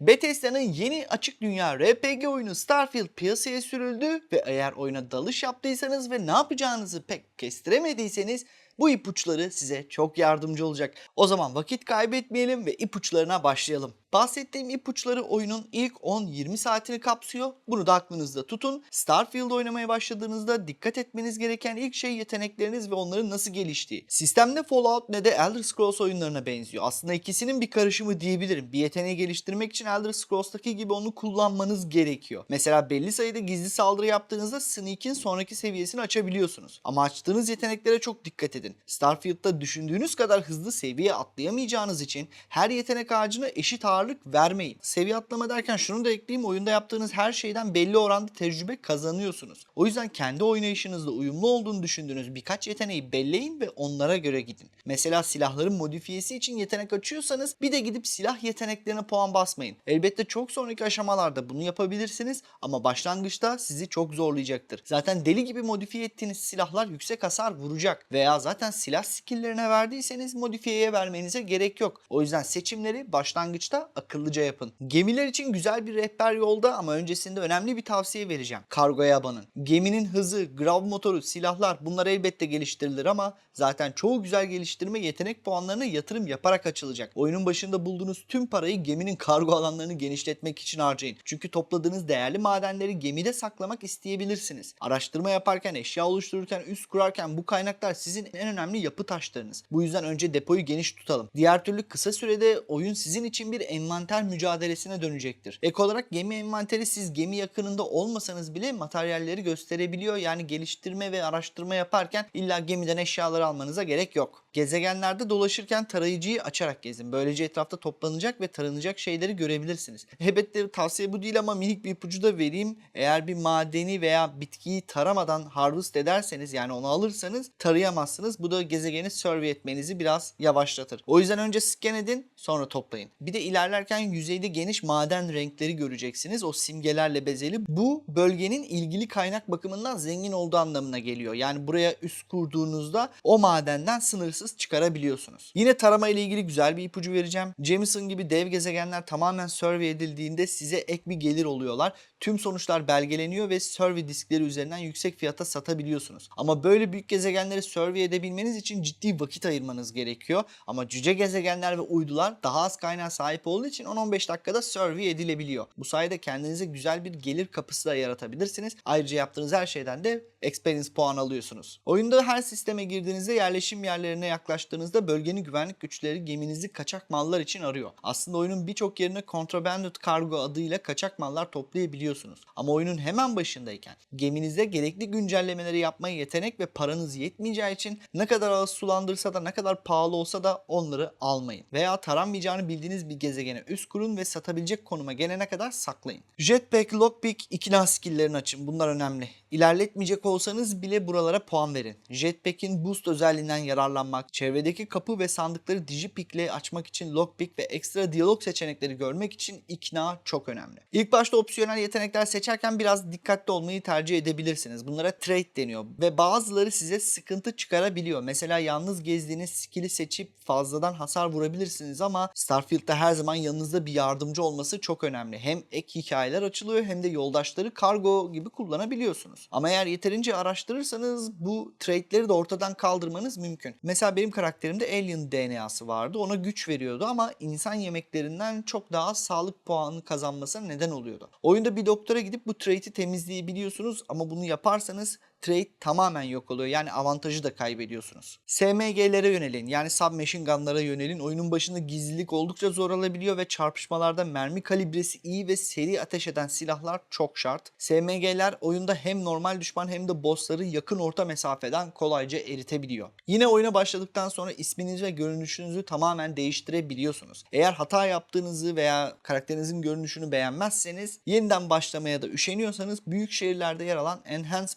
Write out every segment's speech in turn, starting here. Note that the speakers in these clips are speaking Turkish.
Bethesda'nın yeni açık dünya RPG oyunu Starfield piyasaya sürüldü ve eğer oyuna dalış yaptıysanız ve ne yapacağınızı pek kestiremediyseniz bu ipuçları size çok yardımcı olacak. O zaman vakit kaybetmeyelim ve ipuçlarına başlayalım. Bahsettiğim ipuçları oyunun ilk 10-20 saatini kapsıyor. Bunu da aklınızda tutun. Starfield oynamaya başladığınızda dikkat etmeniz gereken ilk şey yetenekleriniz ve onların nasıl geliştiği. Sistemde Fallout ne de Elder Scrolls oyunlarına benziyor. Aslında ikisinin bir karışımı diyebilirim. Bir yeteneği geliştirmek için Elder Scrolls'taki gibi onu kullanmanız gerekiyor. Mesela belli sayıda gizli saldırı yaptığınızda Sneak'in sonraki seviyesini açabiliyorsunuz. Ama açtığınız yeteneklere çok dikkat edin. Starfield'da düşündüğünüz kadar hızlı seviye atlayamayacağınız için her yetenek ağacına eşit ağırlık vermeyin. Seviye atlama derken şunu da ekleyeyim. Oyunda yaptığınız her şeyden belli oranda tecrübe kazanıyorsunuz. O yüzden kendi oynayışınızla uyumlu olduğunu düşündüğünüz birkaç yeteneği belleyin ve onlara göre gidin. Mesela silahların modifiyesi için yetenek açıyorsanız bir de gidip silah yeteneklerine puan basmayın. Elbette çok sonraki aşamalarda bunu yapabilirsiniz ama başlangıçta sizi çok zorlayacaktır. Zaten deli gibi modifiye ettiğiniz silahlar yüksek hasar vuracak veya zaten silah skilllerine verdiyseniz modifiyeye vermenize gerek yok. O yüzden seçimleri başlangıçta akıllıca yapın. Gemiler için güzel bir rehber yolda ama öncesinde önemli bir tavsiye vereceğim. Kargoya abanın. Geminin hızı, grav motoru, silahlar bunlar elbette geliştirilir ama zaten çoğu güzel geliştirme yetenek puanlarına yatırım yaparak açılacak. Oyunun başında bulduğunuz tüm parayı geminin kargo alanlarını genişletmek için harcayın. Çünkü topladığınız değerli madenleri gemide saklamak isteyebilirsiniz. Araştırma yaparken, eşya oluştururken, üst kurarken bu kaynaklar sizin en önemli yapı taşlarınız. Bu yüzden önce depoyu geniş tutalım. Diğer türlü kısa sürede oyun sizin için bir envanter mücadelesine dönecektir. Ek olarak gemi envanteri siz gemi yakınında olmasanız bile materyalleri gösterebiliyor. Yani geliştirme ve araştırma yaparken illa gemiden eşyaları almanıza gerek yok. Gezegenlerde dolaşırken tarayıcıyı açarak gezin. Böylece etrafta toplanacak ve taranacak şeyleri görebilirsiniz. Elbette tavsiye bu değil ama minik bir ipucu da vereyim. Eğer bir madeni veya bitkiyi taramadan harvest ederseniz yani onu alırsanız tarayamazsınız. Bu da gezegeni survey etmenizi biraz yavaşlatır. O yüzden önce scan edin sonra toplayın. Bir de ilerlerken yüzeyde geniş maden renkleri göreceksiniz. O simgelerle bezeli. Bu bölgenin ilgili kaynak bakımından zengin olduğu anlamına geliyor. Yani buraya üst kurduğunuzda o madenden sınırsız çıkarabiliyorsunuz. Yine tarama ile ilgili güzel bir ipucu vereceğim. Jameson gibi dev gezegenler tamamen survey edildiğinde size ek bir gelir oluyorlar. Tüm sonuçlar belgeleniyor ve survey diskleri üzerinden yüksek fiyata satabiliyorsunuz. Ama böyle büyük gezegenleri survey edebilmeniz için ciddi vakit ayırmanız gerekiyor. Ama cüce gezegenler ve uydular daha az kaynağa sahip olduğu için 10-15 dakikada survey edilebiliyor. Bu sayede kendinize güzel bir gelir kapısı da yaratabilirsiniz. Ayrıca yaptığınız her şeyden de experience puan alıyorsunuz. Oyunda her sisteme girdiğinizde yerleşim yerlerine yaklaştığınızda bölgenin güvenlik güçleri geminizi kaçak mallar için arıyor. Aslında oyunun birçok yerine contraband cargo adıyla kaçak mallar toplayabiliyorsunuz. Ama oyunun hemen başındayken geminize gerekli güncellemeleri yapmaya yetenek ve paranız yetmeyeceği için ne kadar az sulandırsa da ne kadar pahalı olsa da onları almayın. Veya taranmayacağını bildiğiniz bir gezegene üst kurun ve satabilecek konuma gelene kadar saklayın. Jetpack, Lockpick, ikna skilllerini açın. Bunlar önemli. İlerletmeyecek olsanız bile buralara puan verin. Jetpack'in boost özelliğinden yararlanmak, çevredeki kapı ve sandıkları digipick'le açmak için lockpick ve ekstra diyalog seçenekleri görmek için ikna çok önemli. İlk başta opsiyonel yetenekler seçerken biraz dikkatli olmayı tercih edebilirsiniz. Bunlara trait deniyor ve bazıları size sıkıntı çıkarabiliyor. Mesela yalnız gezdiğiniz skill'i seçip fazladan hasar vurabilirsiniz ama Starfield'da her zaman yanınızda bir yardımcı olması çok önemli. Hem ek hikayeler açılıyor hem de yoldaşları kargo gibi kullanabiliyorsunuz. Ama eğer yeterince araştırırsanız bu traitleri de ortadan kaldırmanız mümkün. Mesela benim karakterimde Alien DNA'sı vardı. Ona güç veriyordu ama insan yemeklerinden çok daha sağlık puanı kazanmasına neden oluyordu. Oyunda bir doktora gidip bu trait'i temizleyebiliyorsunuz ama bunu yaparsanız trait tamamen yok oluyor. Yani avantajı da kaybediyorsunuz. SMG'lere yönelin yani submachine gun'lara yönelin. Oyunun başında gizlilik oldukça zor olabiliyor ve çarpışmalarda mermi kalibresi iyi ve seri ateş eden silahlar çok şart. SMG'ler oyunda hem normal düşman hem de bossları yakın orta mesafeden kolayca eritebiliyor. Yine oyuna başladıktan sonra isminizi ve görünüşünüzü tamamen değiştirebiliyorsunuz. Eğer hata yaptığınızı veya karakterinizin görünüşünü beğenmezseniz yeniden başlamaya da üşeniyorsanız büyük şehirlerde yer alan Enhance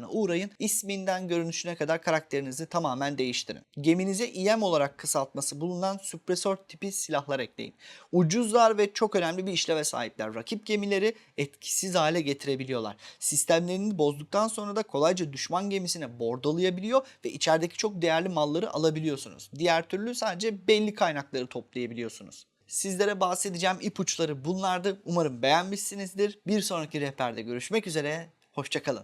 mağazalarına uğrayın. İsminden görünüşüne kadar karakterinizi tamamen değiştirin. Geminize EM olarak kısaltması bulunan süpresör tipi silahlar ekleyin. Ucuzlar ve çok önemli bir işleve sahipler. Rakip gemileri etkisiz hale getirebiliyorlar. Sistemlerini bozduktan sonra da kolayca düşman gemisine bordolayabiliyor ve içerideki çok değerli malları alabiliyorsunuz. Diğer türlü sadece belli kaynakları toplayabiliyorsunuz. Sizlere bahsedeceğim ipuçları bunlardı. Umarım beğenmişsinizdir. Bir sonraki rehberde görüşmek üzere. Hoşçakalın.